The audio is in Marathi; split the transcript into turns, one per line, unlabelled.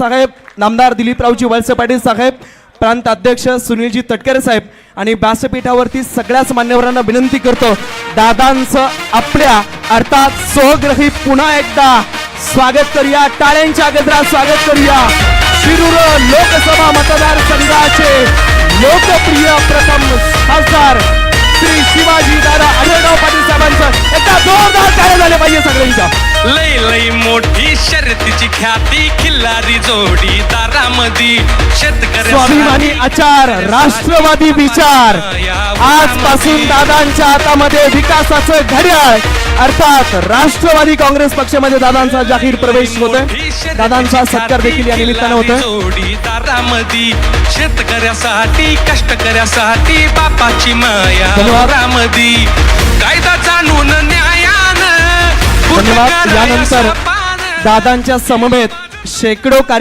साहेब नामदार दिलीपरावजी वळसे पाटील साहेब प्रांत अध्यक्ष सुनीलजी तटकरे साहेब आणि व्यासपीठावरती सगळ्याच मान्यवरांना विनंती करतो दादांचं आपल्या अर्थात स्वग्रही पुन्हा एकदा स्वागत करूया. टाळ्यांच्या गजरात स्वागत करूया. शिरूर लोकसभा मतदारसंघाचे लोकप्रिय प्रथम जोरदार टाळ्या झाले पाहिजे सगळ्यांच्या.
लई लई मोठी शर्यतीची ख्याती खिल्लारी जोडी दारामधी. शेतकरी
स्वाभिमानी आचार राष्ट्रवादी विचार. आजपासून दादांच्या हातामध्ये विकासाचं घड्याळ. अर्थात राष्ट्रवादी काँग्रेस पक्षामध्ये दादांचा जाहीर प्रवेश होतोय. दादांचा सत्कार देखील या निमित्तानं होतोय.
जोडी दारामधी. शेतकऱ्यासाठी कष्टकऱ्यासाठी बापाची माया
धन्यवाद. यानंतर दादांच्या समवेत शेकडो कार्य